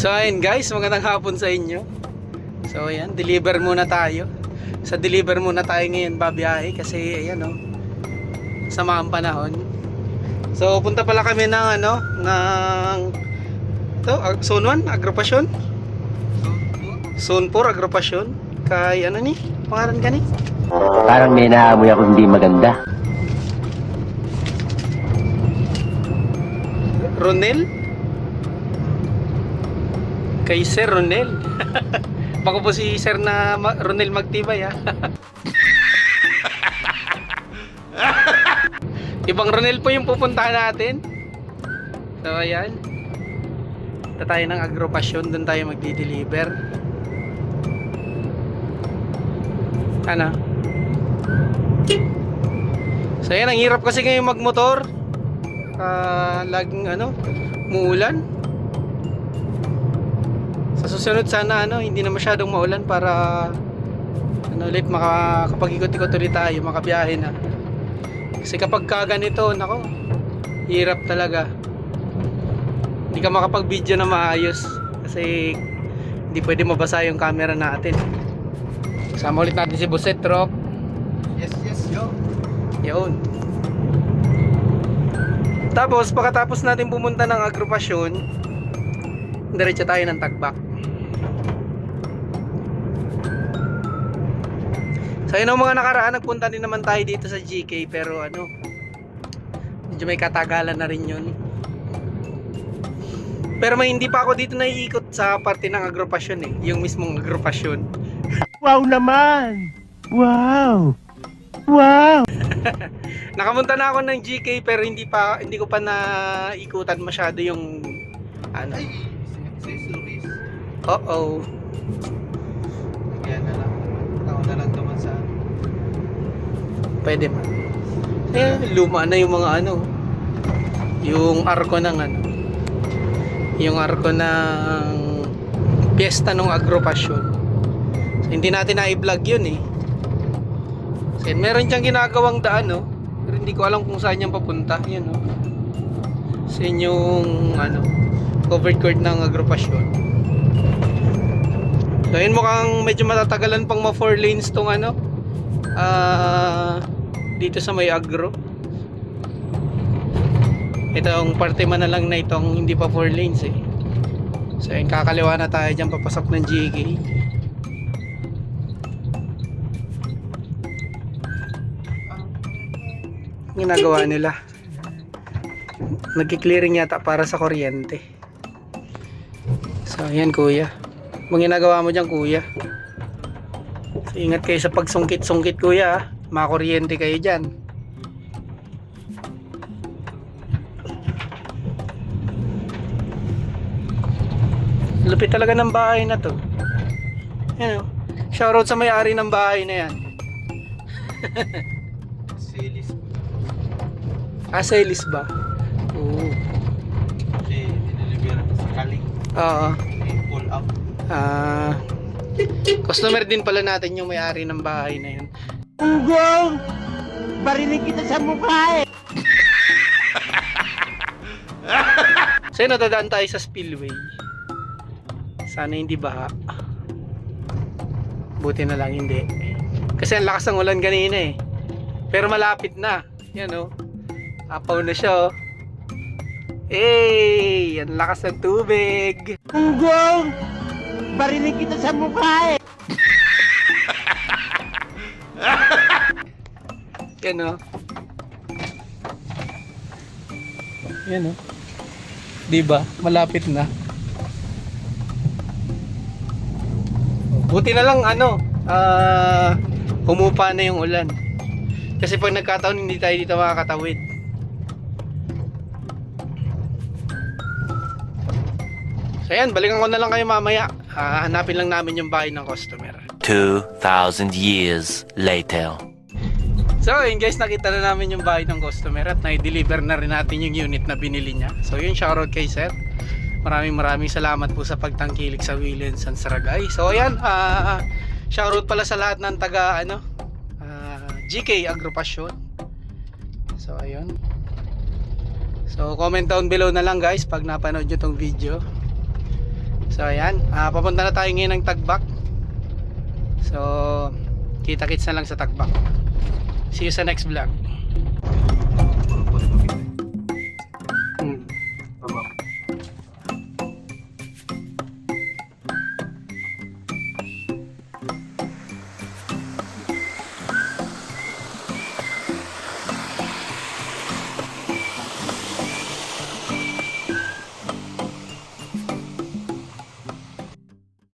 So ayun guys, magandang hapon sa inyo. So ayan, deliver muna tayo. Sa deliver muna tayo ngayon babiyahe kasi ayan oh. Sama ang panahon. So punta pala kami ng ano, ng to, Zone 1, Agropasyon. Zone 4, Agropasyon. Kay ano ni? Pangalan ka ni? Parang may naamoy ako hindi maganda. Ronel? Kay Sir Ronel. Baka po si Sir na Ma- Ronel Magtibay ha. Ibang Ronel po yung pupuntahan natin. So ayan. Punta tayo ng agropasyon. Doon tayo magdi-deliver. Ano? So ayan, ang hirap kasi ngayon magmotor ah laging ano muulan susunod sana ano hindi na masyadong maulan para ano ulit makakapag-ikot-ikot ulit tayo makabiyahe na kasi kapag ka ganito nako hirap talaga hindi ka makapag-video na maayos kasi hindi pwede mabasa yung camera natin sama ulit natin si Buset Rock Yes, yes, yo. yun. Tapos, pagkatapos natin pumunta ng agrupasyon, diretso tayo ng tagbak. So, yun ang mga nakaraan, nagpunta din naman tayo dito sa GK, pero ano, medyo may katagalan na rin yun. Pero may hindi pa ako dito naiikot sa parte ng agrupasyon eh, yung mismong agrupasyon. Wow naman! Wow! Wow! Nakamunta na ako ng GK pero hindi pa hindi ko pa naikutan masyado yung ano. Ay, si si Luis. Oo. Yan na lang. Tao na lang naman sa... Pwede man. Eh, luma na yung mga ano. Yung arko ng ano. Yung arko ng piyesta ng agropasyon. So, hindi natin na-vlog yun eh. Kasi meron siyang ginagawang daan no. Pero hindi ko alam kung saan yan papunta. Yun no. Sa inyong ano, covered court ng agropasyon. So yun mukhang medyo matatagalan pang ma 4 lanes tong ano. Ah, dito sa may agro. Ito ang parte man na lang na itong hindi pa 4 lanes eh. So yun kakaliwa na tayo dyan papasok ng GK. ginagawa nila nagki-clearing yata para sa kuryente so yan kuya Anong ginagawa mo dyan kuya ingat kayo sa pagsungkit-sungkit kuya ah. makakuryente kayo dyan lupit talaga ng bahay na to yan o shoutout sa may-ari ng bahay na yan Silis. ah ba? oo Si dinilibera ko sa kaling. oo I-pull up. Ah, customer din pala natin yung may-ari ng bahay na yun. Ugong! Barinig kita sa mukha eh! So yun, natadaan tayo sa spillway. Sana hindi baha. Buti na lang hindi. Kasi ang lakas ng ulan kanina eh. Pero malapit na. Yan oh. Apaw na siya oh. Eh, ang lakas ng tubig. Ugong! Barinig kita sa mukha eh! Yan oh. Yan oh. Diba? Malapit na. Buti na lang ano, ah humupa na yung ulan. Kasi pag nagkataon hindi tayo dito makakatawid. So ayan, balikan ko na lang kayo mamaya. Ah, hanapin lang namin yung bahay ng customer. 2,000 years later. So yun guys, nakita na namin yung bahay ng customer at na-deliver na rin natin yung unit na binili niya. So yun, shoutout kay sir. Maraming maraming salamat po sa pagtangkilik sa Williams and Saragay. So ayan, ah shoutout pala sa lahat ng taga ano, ah, GK Agropasyon. So ayun. So comment down below na lang guys pag napanood nyo tong video. So ayan, ah, papunta na tayo ngayon ng Tagbak. So kita-kits na lang sa Tagbak. See you sa next vlog.